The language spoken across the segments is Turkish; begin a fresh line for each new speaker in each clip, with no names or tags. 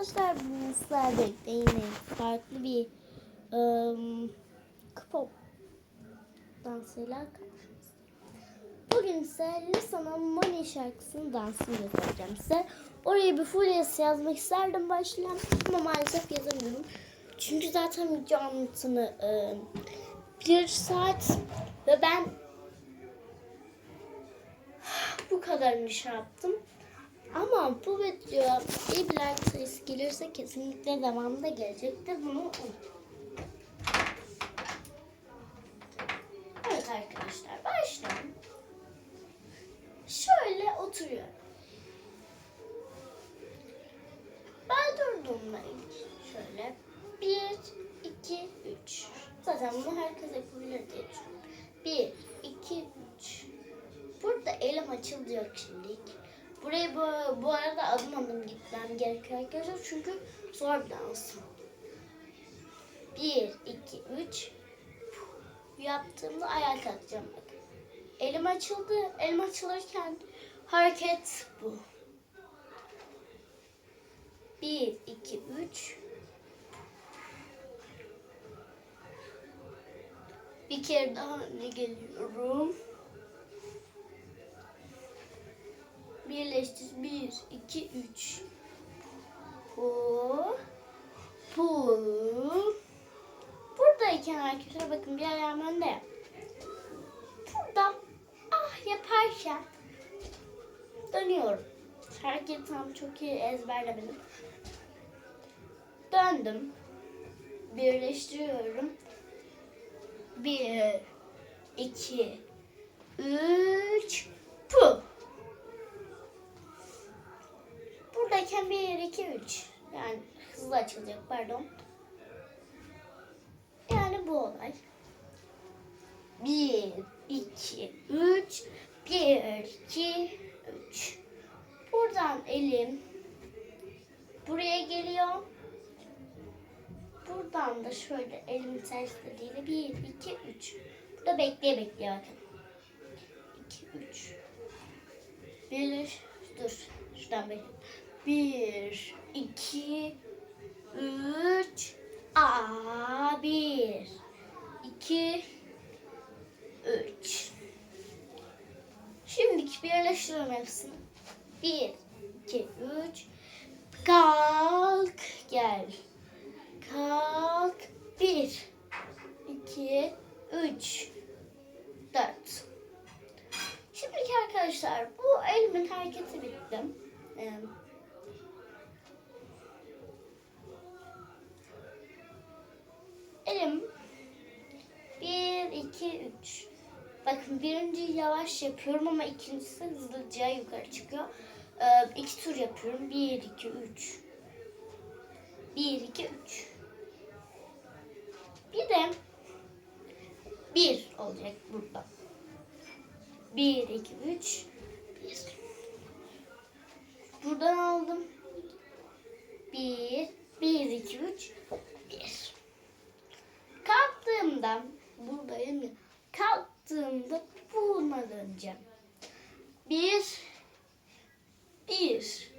arkadaşlar bu slide'de yine farklı bir um, K-pop dansıyla karşınızdayım. Bugün size sana Money şarkısını dansını yapacağım size. Oraya bir full yazı yazmak isterdim başlayan ama maalesef yazamıyorum. Çünkü zaten video anlatımı e, bir saat ve ben bu kadarını şey yaptım. Ama bu video bir like sayısı gelirse kesinlikle devamında gelecektir. Bunu unutmayın. bu arada adım adım gitmem gerekiyor arkadaşlar. Çünkü zor bir dans. 1, 2, 3 yaptığımda ayak kalkacağım. Bak. Elim açıldı. Elim açılırken hareket bu. 1, 2, 3 Bir kere daha öne geliyorum. birleştir. Bir, iki, üç. Bu. Bu. Buradayken arkadaşlar bakın bir ayağım önde. Burada ah yaparken dönüyorum. Herkes tam çok iyi ezberlemedim. Döndüm. Birleştiriyorum. Bir, iki, üç, puh. buradayken 1, 2, 3. Yani hızlı açılacak pardon. Yani bu olay. 1, 2, 3. 1, 2, 3. Buradan elim buraya geliyor. Buradan da şöyle elim terslediğinde 1, 2, 3. Burada bekleye bekleye bakın. 2, 3. Gelir. Dur. Şuradan bekle. Bir, iki, üç, a bir, iki, üç. Şimdiki birleştirelim hepsini. Bir, iki, üç. Kalk, gel. Kalk, bir, iki, üç, dört. Şimdiki arkadaşlar bu elimin hareketi bitti. Ee, elim 1, 2, 3. Bakın birinci yavaş yapıyorum ama ikincisi hızlıca yukarı çıkıyor. Ee, iki tur yapıyorum. 1, 2, 3. 1, 2, 3. Bir de 1 olacak burada. 1, 2, 3. 1. Buradan aldım. 1, 1, 2, 3. 1. Buradayımdan, buradayım ya. Kalktığımda bundan önce. Bir, bir.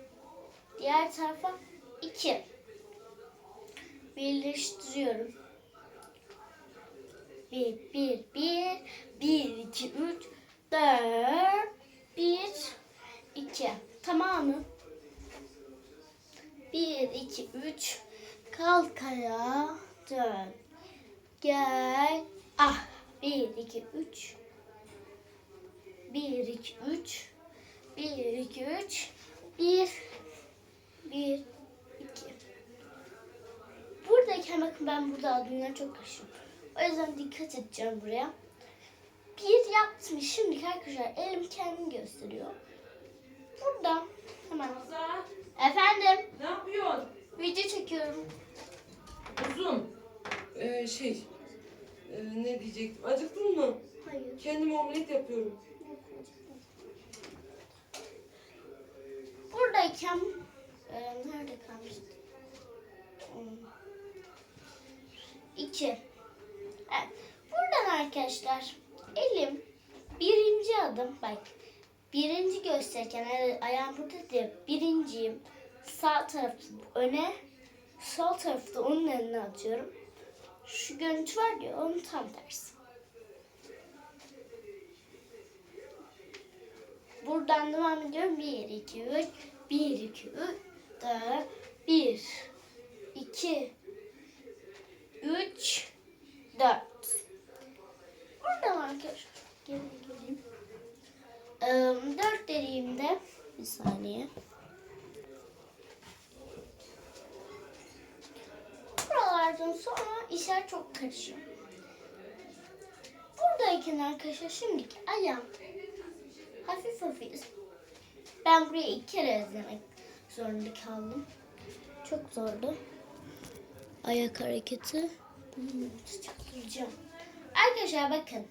Diğer tarafa iki. Birleştiriyorum. Bir, bir, bir. Bir, iki, üç, dört. Bir, iki. Tamamı. Bir, iki, üç. Kalk ayağa. Dön. Gel. Ah. Bir, iki, üç. Bir, iki, üç. Bir, iki, üç. Bir. Bir, iki. Buradayken bakın ben burada aldığımdan çok kaçtım. O yüzden dikkat edeceğim buraya. Bir yaptım. Şimdi arkadaşlar elim kendini gösteriyor. burada hemen. Efendim. Ne yapıyorsun? Video çekiyorum. Uzun. Ee, şey e, ne diyecektim? Acıktın mı? Hayır. Kendim omlet yapıyorum. Buradayken e, nerede kalmıştık? Hmm. İki. Evet. Buradan arkadaşlar elim birinci adım bak birinci gösterirken ayağım burada diye birinciyim sağ tarafı öne sol tarafta onun eline atıyorum şu görüntü var ya onu tam dersin. Buradan devam ediyorum. 1, 2, 3, 1, 2, 3, 4, 1, 2, 3, 4. Burada var arkadaşlar. Geri geleyim. 4 ee, dediğimde bir saniye. vardım sonra işler çok karışıyor. Buradayken arkadaşlar şimdiki ayağım hafif hafif. Ben buraya iki kere izlemek zorunda kaldım. Çok zordu. Ayak hareketi. Bunu tutturacağım. Arkadaşlar bakın.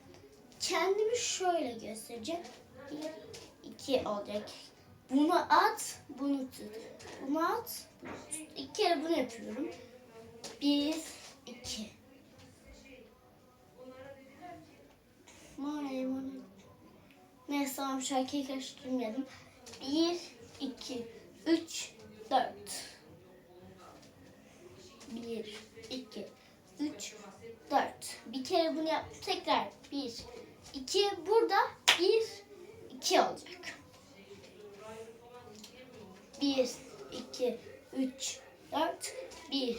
Kendimi şöyle göstereceğim. İki olacak. Bunu at, bunu tut. Bunu at, bunu tut. İki kere bunu yapıyorum bir iki. Money money. Neyse tamam şarkıyı karıştırmayalım. Bir, iki, üç, dört. Bir, iki, üç, dört. Bir kere bunu yap. Tekrar bir, iki. Burada bir, iki olacak. Bir, iki, üç, dört. Bir,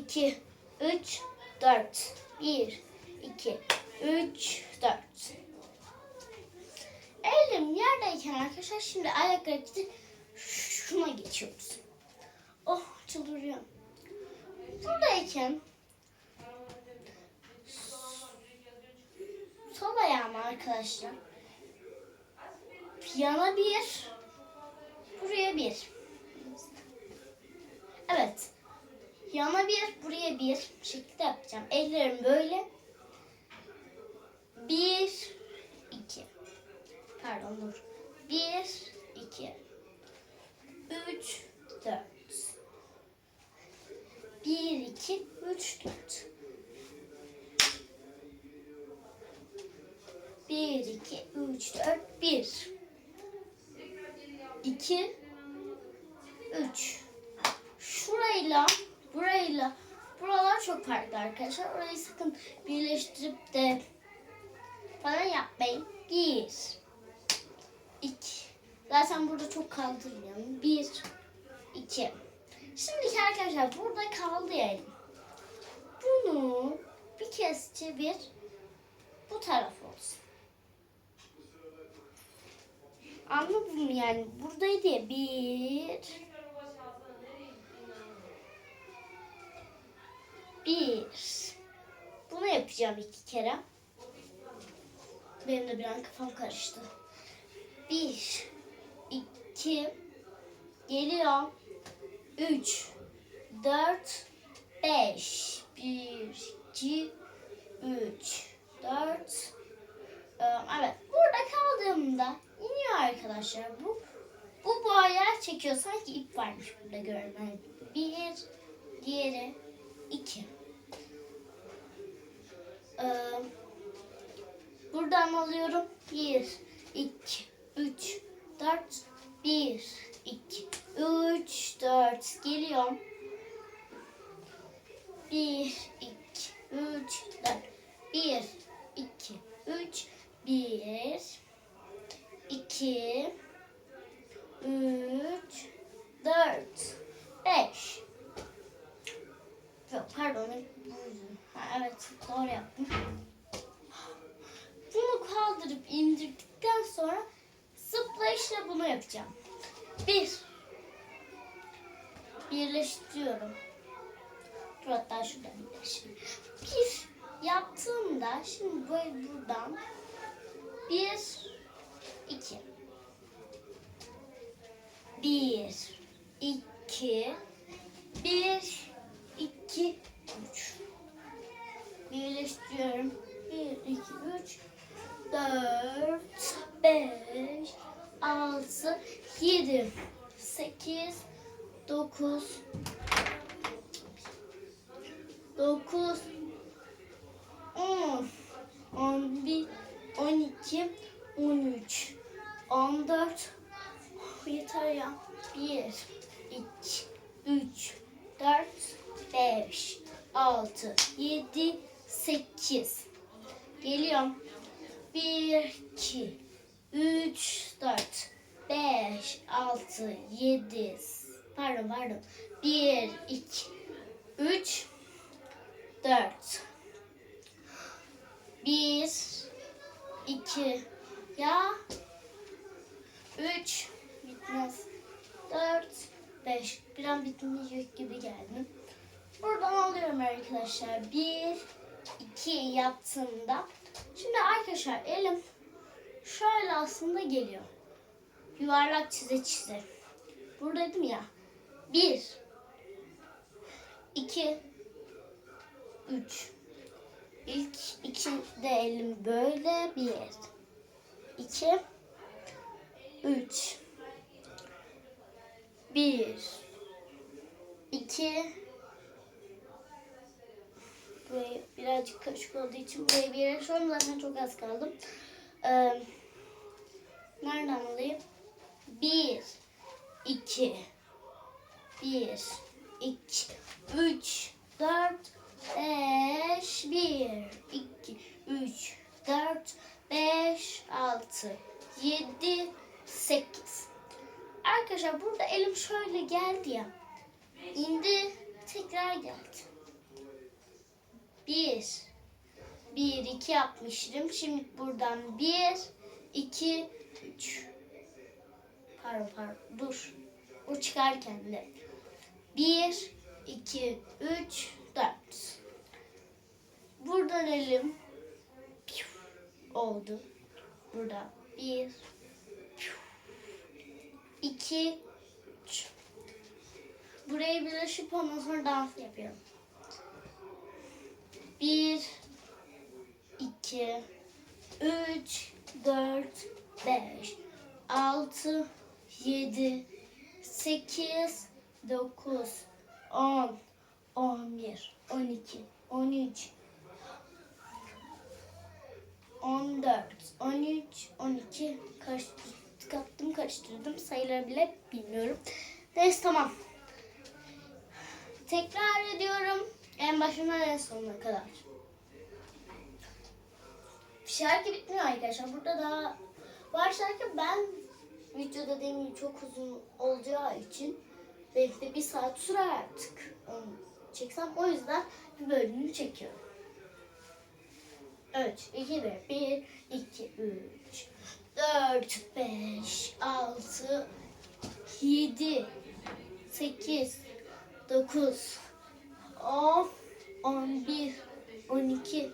2, 3, 4. 1, 2, 3, 4. Elim yerdeyken arkadaşlar şimdi ayakları gidip şuna geçiyoruz. Oh çıldırıyorum. Buradayken sol ayağımı arkadaşlar yana bir buraya bir Yana bir, buraya bir şekilde yapacağım. Ellerim böyle. Bir, iki. Pardon dur. Bir, iki. Üç, dört. Bir, iki, üç, dört. Bir, iki, üç, dört, bir. İki, üç. Şurayla Dolayısıyla buralar çok farklı arkadaşlar. Orayı sakın birleştirip de falan yapmayın. Bir. İki. Zaten burada çok kaldırmayalım. Bir. iki. Şimdiki arkadaşlar burada kaldı yani. Bunu bir kez çevir. Bu taraf olsun. Anladın mı yani? Buradaydı ya. Bir. Bir. Bunu yapacağım iki kere. Benim de bir an kafam karıştı. Bir. iki. Geliyorum. Üç. Dört. Beş. Bir. iki. Üç. Dört. Ee, evet. Burada kaldığımda iniyor arkadaşlar. Bu bu boğaya çekiyor. Sanki ip varmış burada görmen. Bir, diğeri iki e, buradan alıyorum. 1, 2, 3, 4, 1, 2, 3, 4 geliyorum. 1, şuradan şimdi. Pif yaptığımda şimdi böyle buradan bir iki bir iki bir iki üç birleştiriyorum bir iki üç dört beş altı yedi sekiz dokuz dokuz, on, on bir, on iki, on üç, on dört, yeter ya, bir, iki, üç, dört, beş, altı, yedi, sekiz. Geliyorum. Bir, iki, üç, dört, beş, altı, yedi, pardon pardon. Bir, iki, arkadaşlar bir iki yaptığımda şimdi arkadaşlar elim şöyle aslında geliyor. Yuvarlak çize çize. Buradaydım ya. Bir iki üç İlk iki de elim böyle bir iki üç bir iki burayı birazcık karışık olduğu için burayı bir yere açıyorum. Zaten çok az kaldım. Ee, nereden alayım? Bir, iki, bir, iki, üç, dört, beş, bir, iki, üç, dört, beş, altı, yedi, sekiz. Arkadaşlar burada elim şöyle geldi ya. İndi tekrar geldi. Bir. Bir, iki yapmıştım. Şimdi buradan bir, iki, üç. Pardon pardon. Dur. O çıkarken de. Bir, iki, üç, dört. Buradan elim oldu. Burada bir, iki, üç. Burayı birleşip ondan sonra dans yapıyorum. 1 2 3 4 5 6 7 8 9 10 11 12 13 14 13 12 karıştırdım kaptım karıştırdım sayıları bile bilmiyorum. Neyse tamam. Tekrar ediyorum. En başından en sonuna kadar. Şarkı bitmiyor arkadaşlar. Burada daha var şarkı. Ben videoda dediğim çok uzun olacağı için belki de bir saat sürer artık. Onu çeksem o yüzden bir bölümünü çekiyorum. 3, iki ve 1, 2, 3, 4, 5, 6, 7, 8, 9, Of 11 12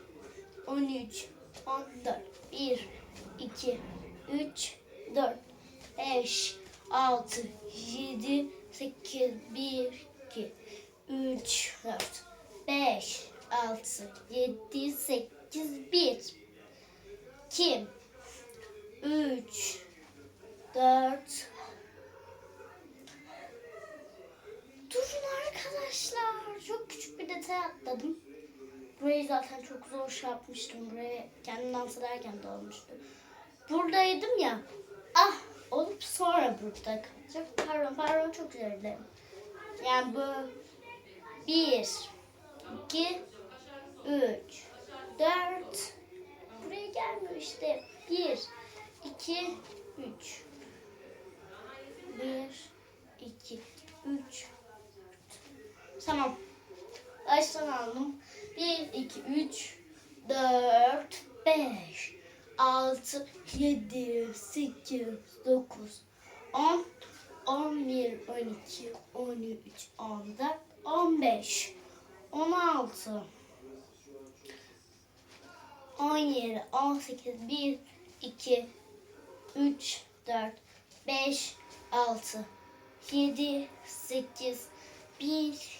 13 14 1 2 3 4 5 6 7 8 1 2 3 4 5 6 7 8 1 2 3 4 Durun arkadaşlar. Çok küçük bir detay atladım. Burayı zaten çok zor şey yapmıştım. Buraya kendim dans ederken dalmıştım. Buradaydım ya. Ah olup sonra burada kalacak. Pardon pardon çok üzüldüm Yani bu bir, iki, üç, dört. Buraya gelmiyor işte. Bir, iki, üç. Bir, iki, üç, Tamam. Baştan aldım. 1, 2, 3, 4, 5, 6, 7, 8, 9, 10, 11, 12, 13, 14, 15, 16, 17, 18, 1, 2, 3, 4, 5, 6, 7, 8, 1,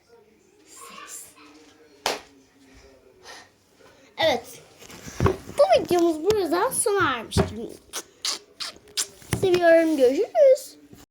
Evet. Bu videomuz burada sona ermiştir. Seviyorum. Görüşürüz.